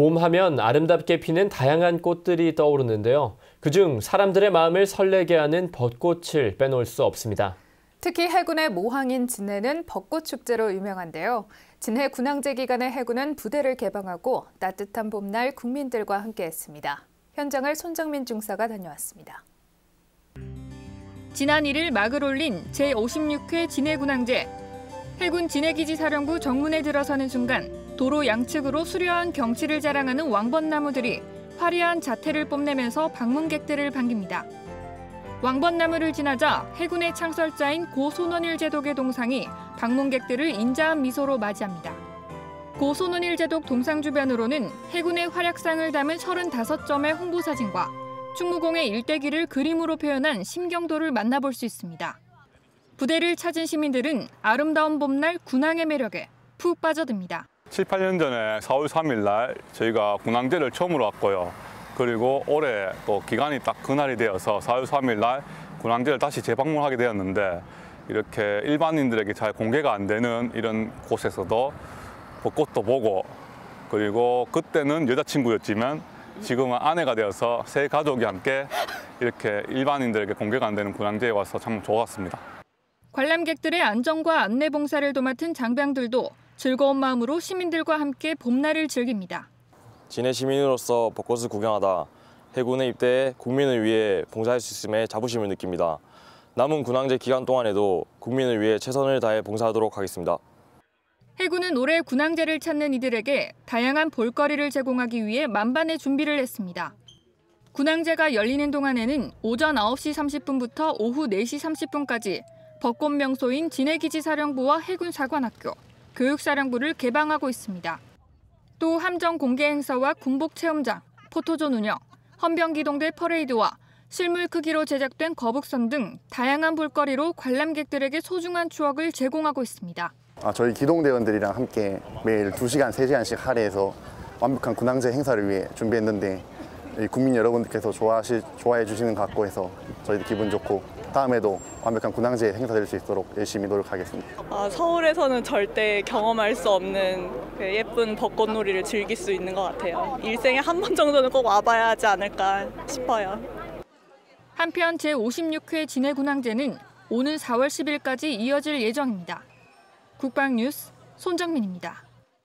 봄하면 아름답게 피는 다양한 꽃들이 떠오르는데요. 그중 사람들의 마음을 설레게 하는 벚꽃을 빼놓을 수 없습니다. 특히 해군의 모항인 진해는 벚꽃 축제로 유명한데요. 진해 군항제 기간에 해군은 부대를 개방하고 따뜻한 봄날 국민들과 함께했습니다. 현장을 손정민 중사가 다녀왔습니다. 지난 1일 막을 올린 제56회 진해군항제. 해군 진해기지 사령부 정문에 들어서는 순간 도로 양측으로 수려한 경치를 자랑하는 왕벚나무들이 화려한 자태를 뽐내면서 방문객들을 반깁니다. 왕벚나무를 지나자 해군의 창설자인 고 손원일 제독의 동상이 방문객들을 인자한 미소로 맞이합니다. 고 손원일 제독 동상 주변으로는 해군의 활약상을 담은 35점의 홍보사진과 충무공의 일대기를 그림으로 표현한 심경도를 만나볼 수 있습니다. 부대를 찾은 시민들은 아름다운 봄날 군항의 매력에 푹 빠져듭니다. 7, 8년 전에 4월 3일 날 저희가 군항제를 처음으로 왔고요. 그리고 올해 또 기간이 딱 그날이 되어서 4월 3일 날 군항제를 다시 재방문하게 되었는데 이렇게 일반인들에게 잘 공개가 안 되는 이런 곳에서도 벚꽃도 보고 그리고 그때는 여자친구였지만 지금은 아내가 되어서 새 가족이 함께 이렇게 일반인들에게 공개가 안 되는 군항제에 와서 참 좋았습니다. 관람객들의 안전과 안내 봉사를 도맡은 장병들도 즐거운 마음으로 시민들과 함께 봄날을 즐깁니다. 진해 시민으로서 벚꽃을 구경하다 해군에 입대해 국민을 위해 봉사할 수 있음에 자부심을 느낍니다. 남은 군항제 기간 동안에도 국민을 위해 최선을 다해 봉사하도록 하겠습니다. 해군은 올해 군항제를 찾는 이들에게 다양한 볼거리를 제공하기 위해 만반의 준비를 했습니다. 군항제가 열리는 동안에는 오전 9시 30분부터 오후 4시 30분까지 벚꽃 명소인 진해기지 사령부와 해군 사관학교, 교육사령부를 개방하고 있습니다. 또 함정 공개 행사와 군복 체험장, 포토존 운영, 헌병기동대 퍼레이드와 실물 크기로 제작된 거북선 등 다양한 볼거리로 관람객들에게 소중한 추억을 제공하고 있습니다. 아, 저희 기동대원들이랑 함께 매일 2시간, 3시간씩 할애해서 완벽한 군항제 행사를 위해 준비했는데 국민 여러분들께서 좋아하시, 좋아해 주시는 것 같고 해서 저희도 기분 좋고 다음에도 완벽한 군항제 행사 될 수 있도록 열심히 노력하겠습니다. 아, 서울에서는 절대 경험할 수 없는 그 예쁜 벚꽃놀이를 즐길 수 있는 것 같아요. 일생에 한 번 정도는 꼭 와봐야 하지 않을까 싶어요. 한편 제56회 진해군항제는 오는 4월 10일까지 이어질 예정입니다. 국방뉴스 손정민입니다.